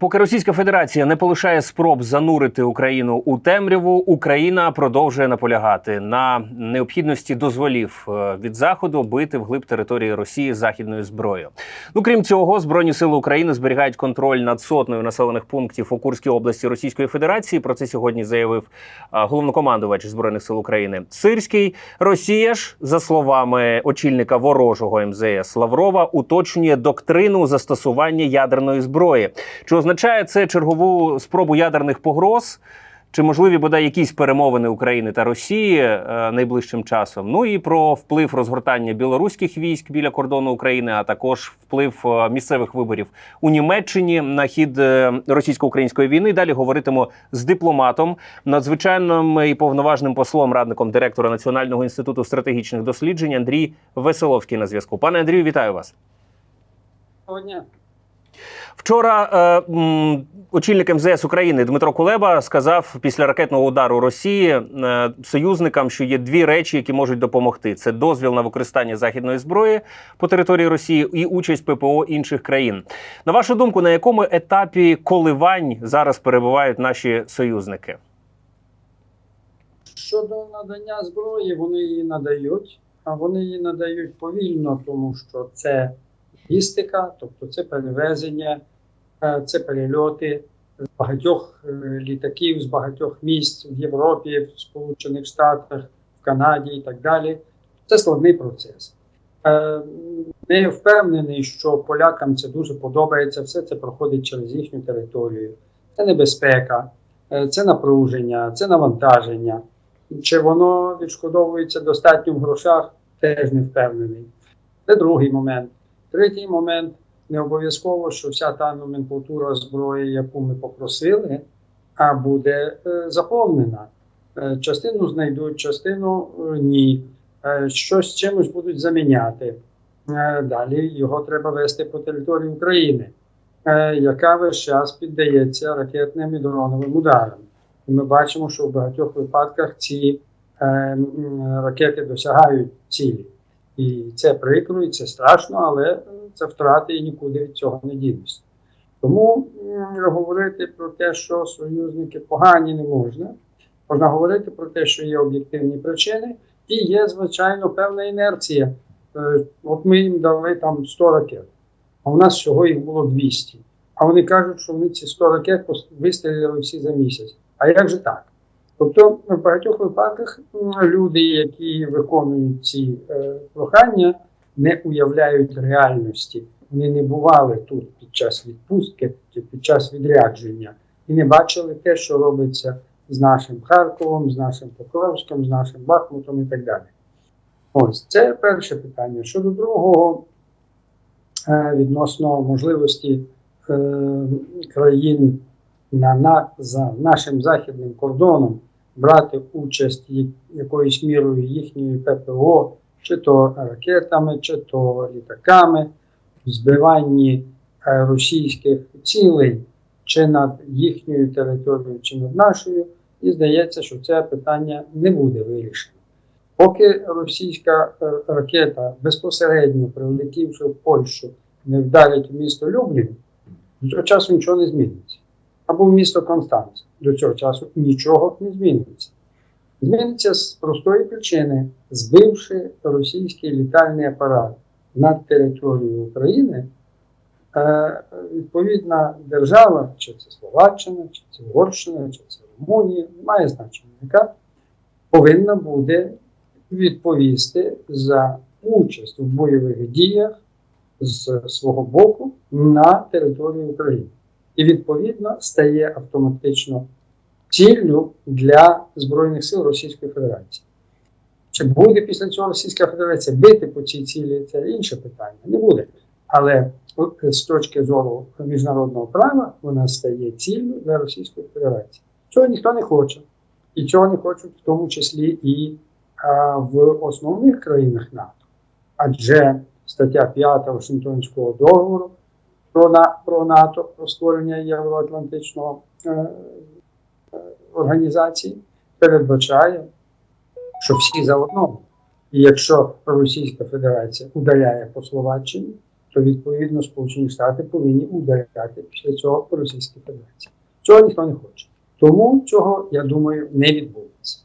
Поки Російська Федерація не полишає спроб занурити Україну у темряву, Україна продовжує наполягати на необхідності дозволів е, від заходу бити вглиб території Росії західною зброєю. Ну крім цього, збройні сили України зберігають контроль над сотнею населених пунктів у Курській області Російської Федерації. Про це сьогодні заявив е, головнокомандувач збройних сил України Сирський. Росія ж, за словами очільника ворожого МЗС Лаврова, уточнює доктрину застосування ядерної зброї. Чи означає це чергову спробу ядерних погроз? Чи можливі бодай якісь перемовини України та Росії е, найближчим часом? Ну і про вплив розгортання білоруських військ біля кордону України, а також вплив е, місцевих виборів у Німеччині на хід е, російсько-української війни. Далі говоритиму з дипломатом, надзвичайним і повноважним послом, радником директора Національного інституту стратегічних досліджень Андрій Веселовський на зв'язку. Пане Андрію, вітаю вас. Доброго дня. Вчора е, очільник МЗС України Дмитро Кулеба сказав після ракетного удару Росії е, союзникам, що є дві речі, які можуть допомогти: це дозвіл на використання західної зброї по території Росії і участь ППО інших країн. На вашу думку, на якому етапі коливань зараз перебувають наші союзники? Щодо надання зброї, вони її надають, а вони її надають повільно, тому що це логістика, тобто це перевезення, це перельоти багатьох е, літаків, з багатьох місць в Європі, в Сполучених Штатах, в Канаді і так далі. Це складний процес. Е, Не впевнений, що полякам це дуже подобається. Все це проходить через їхню територію. Це небезпека, е, це напруження, це навантаження. Чи воно відшкодовується достатньо в грошах, теж не впевнений. Це другий момент. Третій момент не обов'язково, що вся та номенклатура зброї, яку ми попросили, а буде е, заповнена. Е, частину знайдуть, частину е, ні. Щось чимось будуть заміняти. Далі його треба вести по території України, яка весь час піддається ракетним і дроновим ударам. І ми бачимо, що в багатьох випадках ці ракети досягають цілі. І це прикро, і це страшно, але е, це втрати і нікуди від цього не дінешся. Тому говорити про те, що союзники погані не можна. Можна говорити про те, що є об'єктивні причини, і є, звичайно, певна інерція. Е, От ми їм дали там 100 ракет, а у нас всього їх було 200. А вони кажуть, що вони ці 100 ракет вистрілили всі за місяць. А як же так? Тобто, в багатьох випадках люди, які виконують ці е, прохання, не уявляють реальності. Вони не бували тут під час відпустки чи під час відрядження і не бачили те, що робиться з нашим Харковом, з нашим Покровськом, з нашим Бахмутом і так далі. Ось це перше питання. Щодо другого, е, відносно можливості е, країн на, на, за нашим західним кордоном брати участь якоюсь мірою їхньої ППО, чи то ракетами, чи то літаками, в збиванні е, російських цілей, чи над їхньою територією, чи над нашою, і здається, що це питання не буде вирішено. Поки російська е, ракета безпосередньо прилетівши в Польщу, не вдарить в місто Люблін, до часу нічого не зміниться. Або в місто Констанц. До цього часу нічого не зміниться. Зміниться з простої причини, збивши російський літальний апарат над територією України, е, відповідна держава, чи це Словаччина, чи це Угорщина, чи це Румунія, немає значення, яка повинна буде відповісти за участь у бойових діях з свого боку на території України. І відповідно стає автоматично ціллю для Збройних сил Російської Федерації. Чи буде після цього Російська Федерація бити по цій цілі, це інше питання. Не буде. Але з точки зору міжнародного права вона стає ціллю для Російської Федерації. Цього ніхто не хоче. І цього не хочуть в тому числі і а, в основних країнах НАТО. Адже стаття 5 Вашингтонського договору про, про НАТО, про створення Євроатлантичного е, е, організації передбачає, що всі за одного. І якщо Російська Федерація удаляє по Словаччині, то відповідно Сполучені Штати повинні ударяти після цього по Російській Федерації. Цього ніхто не хоче. Тому цього, я думаю, не відбудеться.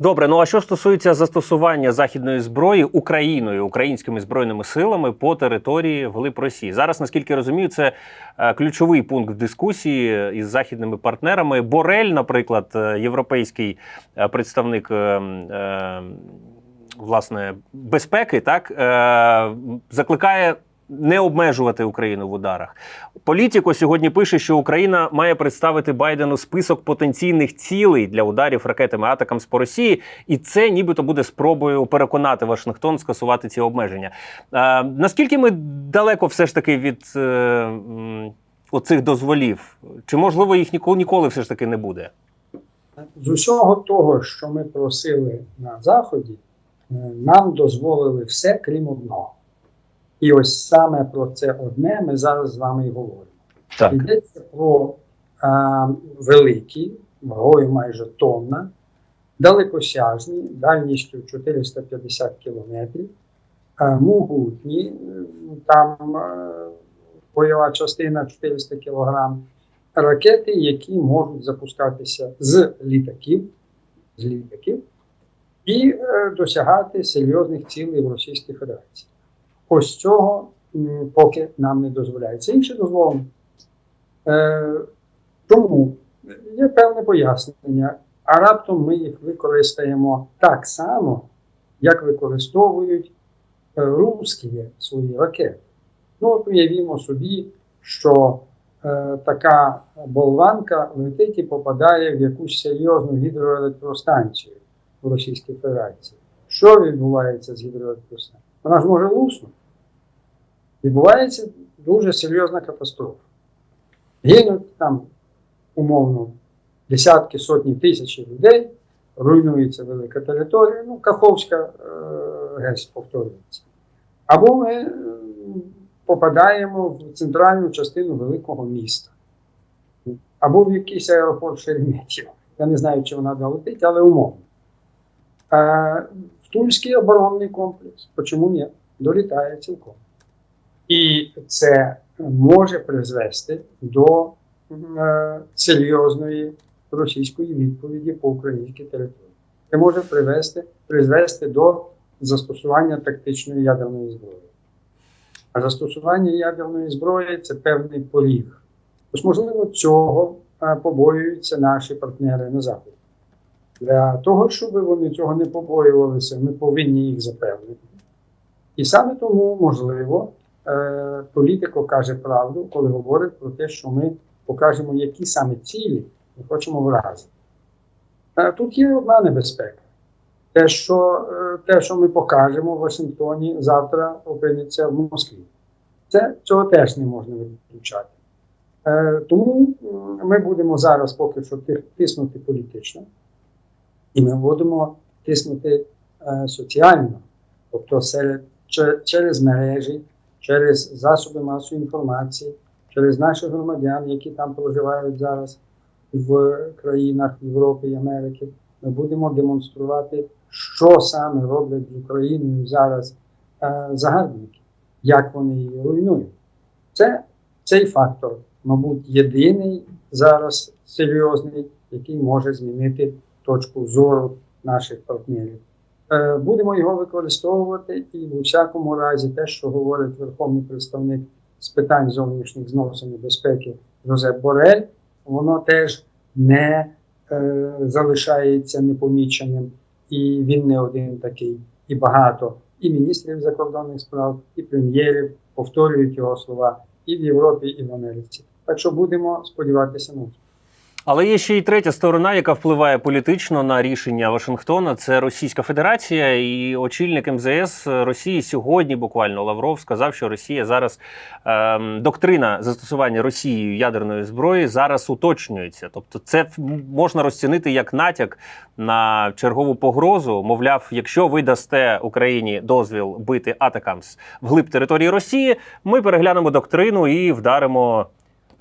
Добре, ну а що стосується застосування західної зброї Україною, українськими збройними силами по території вглиб Росії? Зараз, наскільки розумію, це е, ключовий пункт дискусії із західними партнерами. Борель, наприклад, е, європейський е, представник е, е, власне безпеки, так е, закликає. Не обмежувати Україну в ударах. Політіко сьогодні пише, що Україна має представити Байдену список потенційних цілей для ударів ракетами атакам по Росії, і це нібито буде спробою переконати Вашингтон скасувати ці обмеження. Е, наскільки ми далеко все ж таки від е, оцих дозволів? Чи можливо їх ніколи ніколи все ж таки не буде? З усього того, що ми просили на Заході, е, нам дозволили все, крім одного. І ось саме про це одне ми зараз з вами і говоримо. Так. Йдеться про а, великі, вагою майже тонна, далекосяжні, дальністю 450 кілометрів, а, могутні, е, там е, бойова частина 400 кілограм, ракети, які можуть запускатися з літаків, з літаків і е, досягати серйозних цілей в Російській Федерації. Ось цього поки нам не дозволяється. Інше дозволено. Тому є певне пояснення, а раптом ми їх використаємо так само, як використовують е, русські свої ракети. Ну, от уявімо собі, що е, така болванка летить і попадає в якусь серйозну гідроелектростанцію в Російській Федерації. Що відбувається з гідроелектростанцією? Вона ж може луснути. Відбувається дуже серйозна катастрофа. Гинуть там умовно десятки, сотні тисяч людей, руйнується велика територія, ну, Каховська е, ГЕС повторюється. Або ми е, попадаємо в центральну частину великого міста, або в якийсь аеропорт Шереметьєво. Я не знаю, чи вона долетить, але умовно. Е, в Тульський оборонний комплекс, почому ні? Долітає цілком. І це може призвести до е, серйозної російської відповіді по українській території. Це може привести, призвести до застосування тактичної ядерної зброї. А застосування ядерної зброї це певний поріг. Тож, можливо, цього е, побоюються наші партнери на Заході. Для того, щоб вони цього не побоювалися, ми повинні їх запевнити. І саме тому, можливо, політико каже правду, коли говорить про те, що ми покажемо, які саме цілі ми хочемо вразити. Е, Тут є одна небезпека. Те, що, е, те, що ми покажемо в Вашингтоні, завтра опиниться в Москві. Це, цього теж не можна виключати. Е, Тому ми будемо зараз поки що тиснути політично, і ми будемо тиснути е, соціально, тобто серед, через мережі, через засоби масової інформації, через наших громадян, які там проживають зараз в країнах Європи і Америки. Ми будемо демонструвати, що саме роблять з Україною зараз е, загарбники, як вони її руйнують. Це цей фактор, мабуть, єдиний зараз серйозний, який може змінити точку зору наших партнерів. Е, Будемо його використовувати і в усякому разі те, що говорить Верховний представник з питань зовнішніх зносин і безпеки Жозеп Борель, воно теж не е, залишається непоміченим, і він не один такий, і багато і міністрів закордонних справ, і прем'єрів повторюють його слова і в Європі, і в Америці. Так що будемо сподіватися на. Але є ще й третя сторона, яка впливає політично на рішення Вашингтона. Це Російська Федерація. І очільник МЗС Росії сьогодні буквально Лавров сказав, що Росія зараз ем, доктрина застосування Росією ядерної зброї зараз уточнюється. Тобто, це можна розцінити як натяк на чергову погрозу. Мовляв, якщо ви дасте Україні дозвіл бити атакамс вглиб території Росії, ми переглянемо доктрину і вдаримо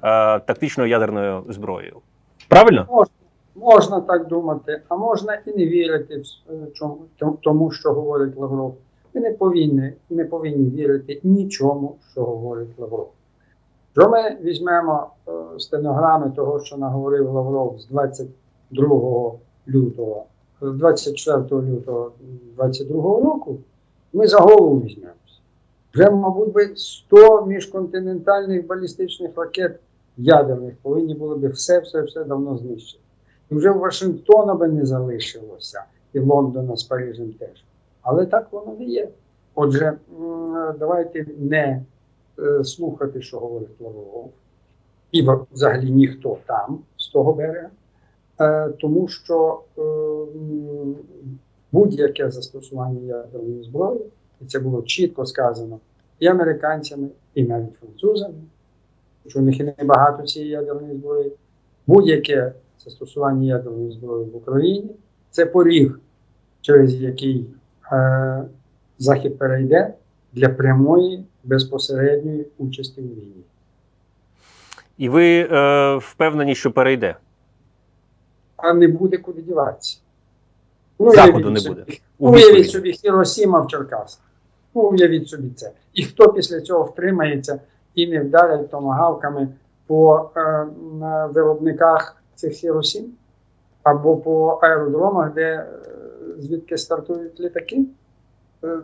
е, тактичною ядерною зброєю. Правильно? Можна, можна так думати, а можна і не вірити в чому, тому, що говорить Лавров. Ми не повинні, не повинні вірити нічому, що говорить Лавров. Якщо ми візьмемо е, стенограми того, що наговорив Лавров з 22 лютого, 24 лютого 22 року, ми за голову візьмемося. Вже, мабуть, би 100 міжконтинентальних балістичних ракет ядерних повинні були би все, все, все давно знищити. І вже Вашингтона би не залишилося, і Лондона з Парижем теж. Але так воно не є. Отже, давайте не е, слухати, що говорить Лавров, і взагалі ніхто там з того берега, е, тому що е, будь-яке застосування ядерної зброї, і це було чітко сказано і американцями, і навіть французами, що у них і небагато цієї ядерної зброї, будь-яке застосування ядерної зброї в Україні це поріг, через який е, Захід перейде для прямої безпосередньої участі в війні. І ви е, впевнені, що перейде? А не буде куди діватися. Ну, Заходу не собі- буде. Ну, уявіть собі Хіросіма в Черкасах. Ну, уявіть собі це. І хто після цього втримається і не вдарять томагавками по е, виробниках цих сірусів або по аеродромах, де е, звідки стартують літаки? Е,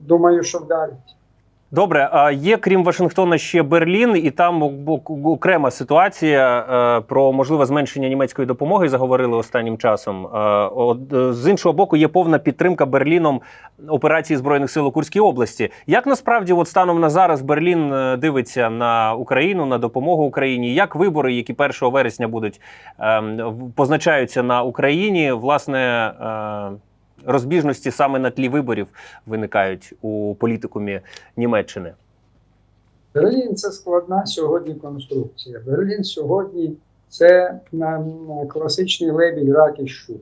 думаю, що вдарить. Добре, а є крім Вашингтона ще Берлін, і там окрема ситуація е, про можливе зменшення німецької допомоги. Заговорили останнім часом. Е, е, з іншого боку, є повна підтримка Берліном операції збройних сил у Курській області. Як насправді, от станом на зараз, Берлін дивиться на Україну на допомогу Україні? Як вибори, які 1 вересня будуть ем, позначаються на Україні, власне. Розбіжності саме на тлі виборів виникають у політикумі Німеччини. Берлін це складна сьогодні конструкція. Берлін сьогодні це класичний лебідь, рак і щука.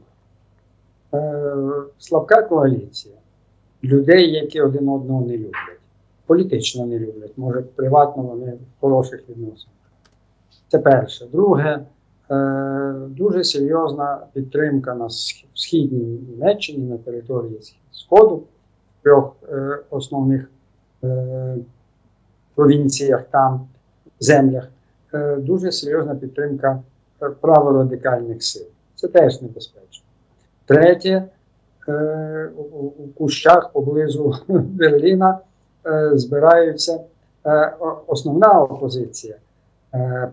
Е, слабка коаліція людей, які один одного не люблять. Політично не люблять, може, приватно вони в хороших відносинах. Це перше. Друге, дуже серйозна підтримка на східній Німеччині на території Сх- Сходу, в трьох е, основних е, провінціях там, землях, е, дуже серйозна підтримка е, праворадикальних сил. Це теж небезпечно. Третє, е, у, кущах поблизу Берліна е, збираються е, основна опозиція, е,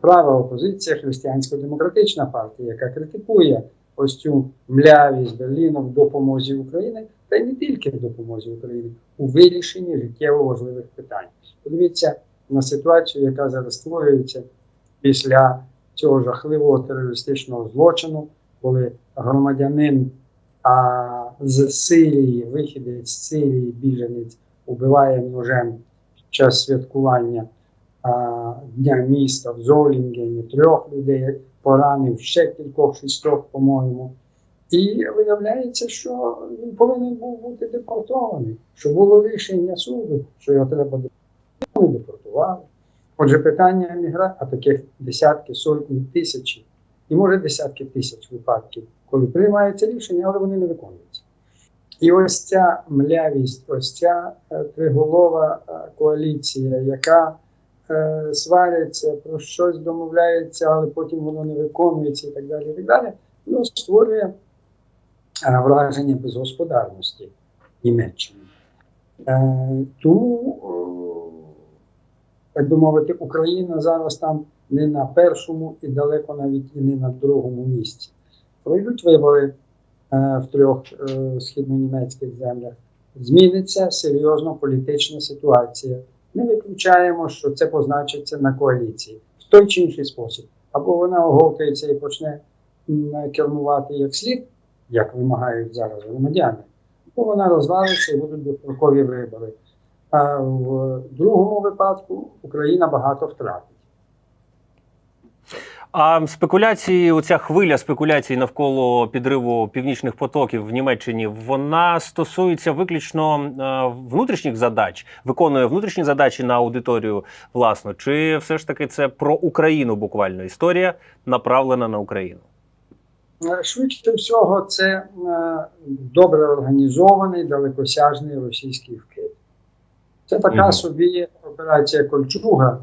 права опозиція, християнсько-демократична партія, яка критикує ось цю млявість Берліна в допомозі Україні, та й не тільки в допомозі Україні, у вирішенні життєво важливих питань. Подивіться на ситуацію, яка зараз створюється після цього жахливого терористичного злочину, коли громадянин а, з Сирії, вихідець з Сирії, біженець, убиває ножем під час святкування Дня міста в Золінгені, трьох людей поранив, ще кількох шістьох, по-моєму. І виявляється, що він повинен був бути депортований, що було рішення суду, що його треба депортувати. Не депортували. Отже, питання еміграції, а таких десятки, сотні, тисячі, і може десятки тисяч випадків, коли приймається рішення, але вони не виконуються. І ось ця млявість, ось ця е, триголова е, коаліція, яка е, свариться, про щось домовляється, але потім воно не виконується і так далі. І так далі, воно створює е, враження безгосподарності Німеччини. Е, тому, так би мовити, Україна зараз там не на першому і далеко навіть і не на другому місці. Пройдуть вибори в трьох східнонімецьких землях. Зміниться серйозно політична ситуація. Не виключаємо, що це позначиться на коаліції в той чи інший спосіб. Або вона оговтається і почне кермувати як слід, як вимагають зараз громадяни, або вона розвалиться і будуть дострокові вибори. А в другому випадку Україна багато втратить. А спекуляції, оця хвиля спекуляцій навколо підриву північних потоків в Німеччині, вона стосується виключно е, внутрішніх задач, виконує внутрішні задачі на аудиторію власно, чи все ж таки це про Україну буквально історія направлена на Україну? Е, Швидше всього, це е, добре організований далекосяжний російський вкид. Це така собі операція Кольчуга,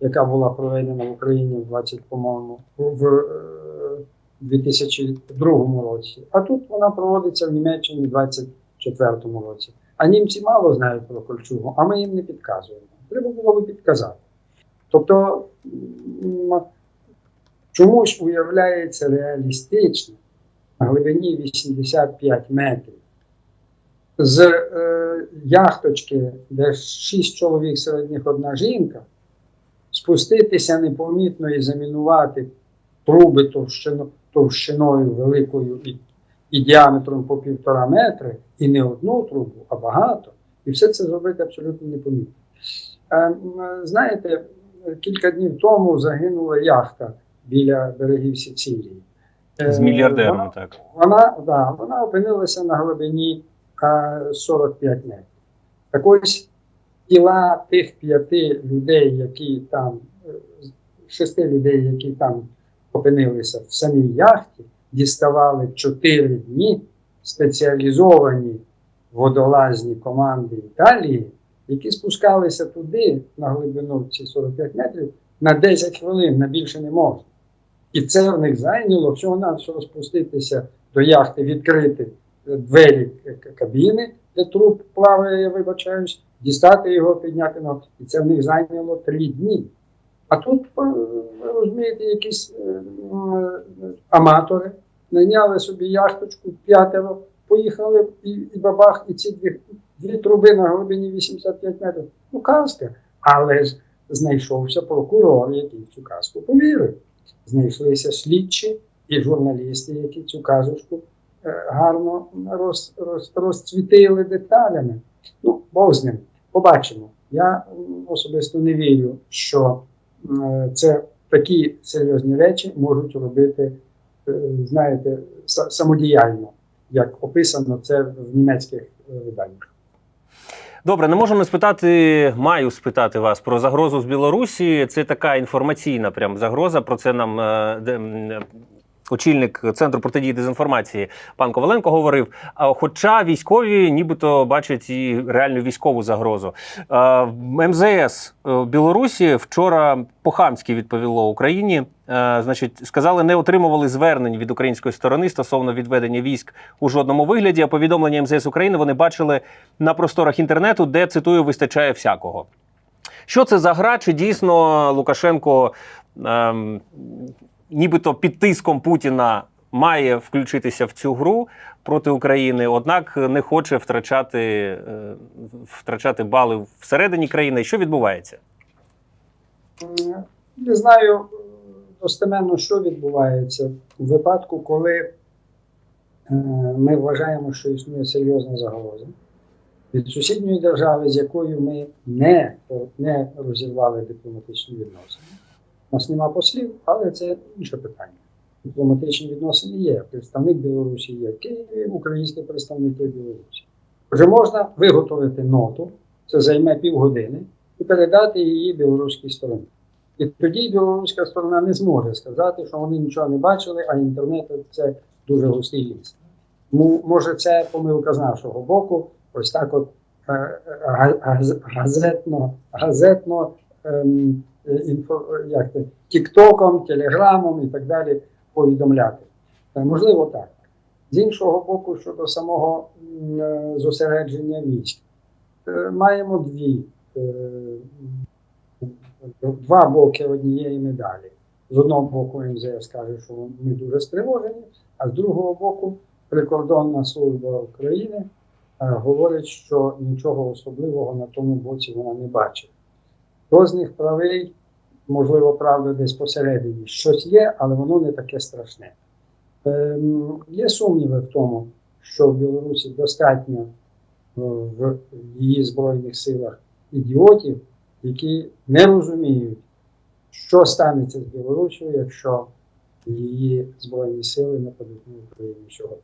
яка була проведена в Україні в 20, по-моєму, в е, 2002 році. А тут вона проводиться в Німеччині в 2024 році. А німці мало знають про Кольчугу, а ми їм не підказуємо. Треба було би підказати. Тобто чомусь уявляється реалістично на глибині 85 метрів. З е, яхточки, де 6 чоловік серед них одна жінка, спуститися непомітно і замінувати труби товщино, товщиною великою і, і діаметром по півтора метри, і не одну трубу, а багато. І все це зробити абсолютно непомітно. Е, знаєте, кілька днів тому загинула яхта біля берегів Сицилії. Е, З мільярдерами, вона- так. вона, да, вона опинилася на глибині е, 45 метрів. Так ось тіла тих п'яти людей, які там, е, шести людей, які там опинилися в самій яхті, діставали 4 дні спеціалізовані водолазні команди Італії, які спускалися туди на глибину ці 45 метрів на 10 хвилин, на більше не можна. І це в них зайняло всього навсього спуститися до яхти, відкрити двері кабіни, де труп плаває, я вибачаюсь, дістати його, підняти на і це в них зайняло три дні. А тут, е, ви розумієте, якісь е, е, аматори найняли собі яхточку п'ятеро, поїхали і, і бабах, і ці дві, дві труби на глибині 85 метрів. Ну, казка. Але ж знайшовся прокурор, який в цю казку повірив знайшлися слідчі і журналісти, які цю казочку гарно роз, роз, розцвітили деталями. Ну, Бог з ним. Побачимо. Я особисто не вірю, що це такі серйозні речі можуть робити, е, знаєте, са- самодіяльно, як описано це в німецьких е, виданнях. Добре, не можемо спитати, маю спитати вас про загрозу з Білорусі. Це така інформаційна прям загроза. Про це нам е, очільник центру протидії дезінформації пан Коваленко говорив. Хоча військові нібито бачать і реальну військову загрозу. Е, МЗС е, Білорусі вчора по-хамськи відповіло Україні. Е, Значить, сказали, не отримували звернень від української сторони стосовно відведення військ у жодному вигляді. А повідомлення МЗС України вони бачили на просторах інтернету, де цитую вистачає всякого. Що це за гра? Чи дійсно Лукашенко, ем, нібито під тиском Путіна, має включитися в цю гру проти України, однак не хоче втрачати, е, втрачати бали всередині країни? Що відбувається? Не знаю е, достеменно, що відбувається у випадку, коли е, ми вважаємо, що існує серйозна загроза від сусідньої держави, з якою ми не, не розірвали дипломатичні відносини. Нас нема послів, але це інше питання. Дипломатичні відносини є. Представник Білорусі є в Києві, український представник Білорусі. Вже можна виготовити ноту, це займе півгодини, і передати її білоруській стороні. І тоді білоруська сторона не зможе сказати, що вони нічого не бачили, а інтернет це дуже густий ліс. Може, це помилка з нашого боку, ось так от е, газ- газетно, газетно ем, е, інфо, як це, тіктоком, телеграмом і так далі повідомляти. Е, Можливо, так. З іншого боку, щодо самого е, зосередження військ, е, маємо дві. е, два боки однієї медалі. З одного боку, МЗС каже, що ми дуже стривожені, а з другого боку, прикордонна служба України е, говорить, що нічого особливого на тому боці вона не бачить. Хто них правий, можливо, правда, десь посередині. Щось є, але воно не таке страшне. Ем, є сумніви в тому, що в Білорусі достатньо е, в її Збройних силах ідіотів, які не розуміють, що станеться з Білорусією, якщо її Збройні сили нападуть на Україну сьогодні.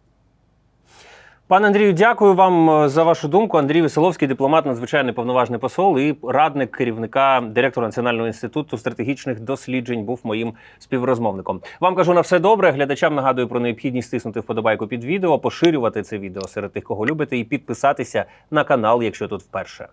Пане Андрію, дякую вам е, за вашу думку. Андрій Веселовський, дипломат, надзвичайний повноважний посол і радник керівника директора Національного інституту стратегічних досліджень, був моїм співрозмовником. Вам кажу на все добре. Глядачам нагадую про необхідність стиснути вподобайку під відео, поширювати це відео серед тих, кого любите, і підписатися на канал, якщо тут вперше.